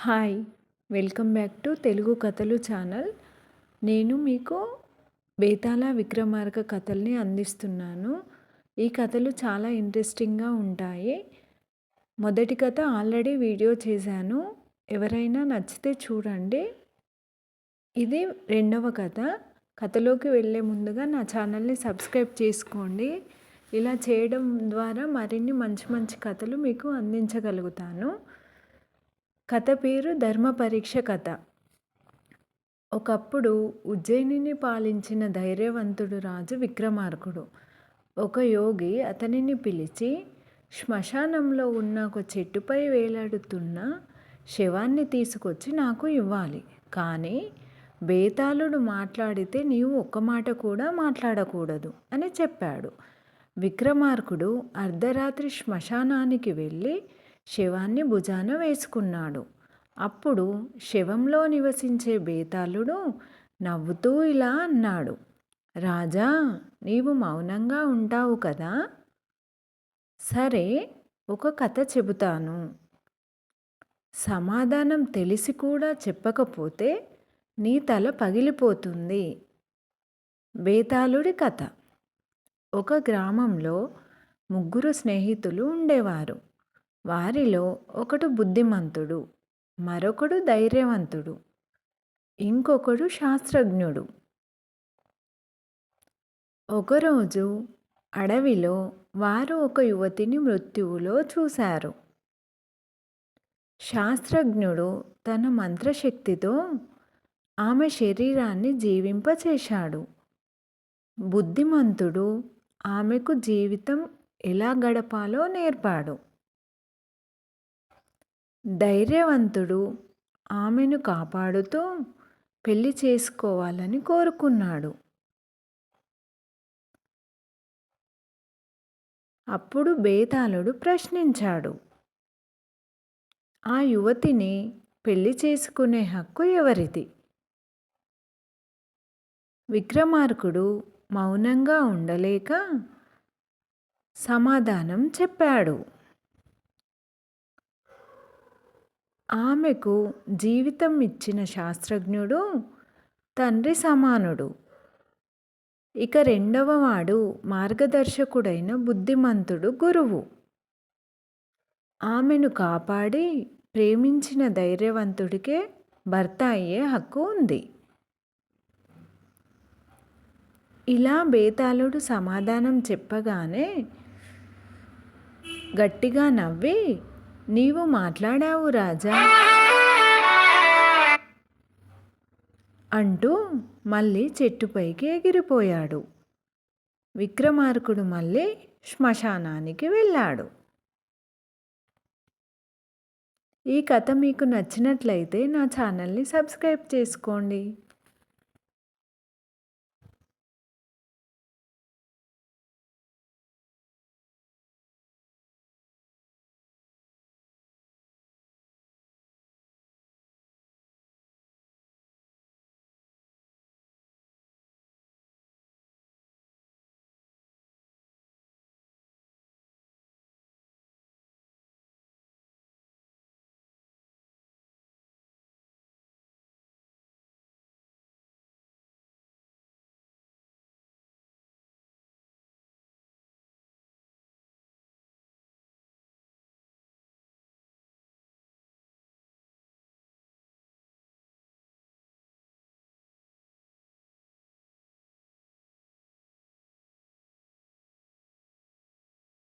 Hi welcome back to Telugu కథలు channel. నేను మీకు బేతాళ విక్రమార్క కథల్ని అందిస్తున్నాను. ఈ కథలు చాలా ఇంట్రెస్టింగ్గా ఉంటాయి. మొదటి కథ ఆల్రెడీ వీడియో చేశాను. ఎవరైనా నచ్చితే చూడండి. ఇది రెండవ కథ. కథలోకి వెళ్ళే ముందుగా నా ఛానల్ని సబ్స్క్రైబ్ చేసుకోండి. ఇలా చేయడం ద్వారా మరిన్ని మంచి మంచి కథలు మీకు అందించగలుగుతాను. కథ పేరు ధర్మపరీక్ష కథ. ఒకప్పుడు ఉజ్జయినిని పాలించిన ధైర్యవంతుడు రాజు విక్రమార్కుడు. ఒక యోగి అతనిని పిలిచి శ్మశానంలో ఉన్న ఒక చెట్టుపై వేలాడుతున్న శవాన్ని తీసుకొచ్చి నాకు ఇవ్వాలి. కానీ బేతాళుడు మాట్లాడితే నీవు ఒక్క మాట కూడా మాట్లాడకూడదు అని చెప్పాడు. విక్రమార్కుడు అర్ధరాత్రి శ్మశానానికి వెళ్ళి శవాన్ని భుజాన వేసుకున్నాడు. అప్పుడు శవంలో నివసించే బేతాళుడు నవ్వుతూ ఇలా అన్నాడు. రాజా నీవు మౌనంగా ఉంటావు కదా? సరే ఒక కథ చెబుతాను. సమాధానం తెలిసి కూడా చెప్పకపోతే నీ తల పగిలిపోతుంది. బేతాళుడి కథ. ఒక గ్రామంలో ముగ్గురు స్నేహితులు ఉండేవారు. వారిలో ఒకడు బుద్ధిమంతుడు మరొకడు ధైర్యవంతుడు ఇంకొకడు శాస్త్రజ్ఞుడు. ఒకరోజు అడవిలో వారు ఒక యువతిని మృత్యువులో చూశారు. శాస్త్రజ్ఞుడు తన మంత్రశక్తితో ఆమె శరీరాన్ని జీవింపచేశాడు. బుద్ధిమంతుడు ఆమెకు జీవితం ఎలా గడపాలో నేర్పాడు. ధైర్యవంతుడు ఆమెను కాపాడుతూ పెళ్ళి చేసుకోవాలని కోరుకున్నాడు. అప్పుడు బేతాళుడు ప్రశ్నించాడు. ఆ యువతిని పెళ్ళి చేసుకునే హక్కు ఎవరిది? విక్రమార్కుడు మౌనంగా ఉండలేక సమాధానం చెప్పాడు. ఆమెకు జీవితం ఇచ్చిన శాస్త్రజ్ఞుడు తండ్రి సమానుడు. ఇక రెండవవాడు మార్గదర్శకుడైన బుద్ధిమంతుడు గురువు. ఆమెను కాపాడి ప్రేమించిన ధైర్యవంతుడికే భర్త అయ్యే హక్కు ఉంది. ఇలా బేతాళుడు సమాధానం చెప్పగానే గట్టిగా నవ్వి నీవు మాట్లాడావు రాజా. అంటూ మళ్ళీ చెట్టుపైకి ఎగిరిపోయాడు. విక్రమార్కుడు మళ్ళీ శ్మశానానికి వెళ్ళాడు. ఈ కథ మీకు నచ్చినట్లయితే నా ఛానల్ని సబ్స్క్రైబ్ చేసుకోండి.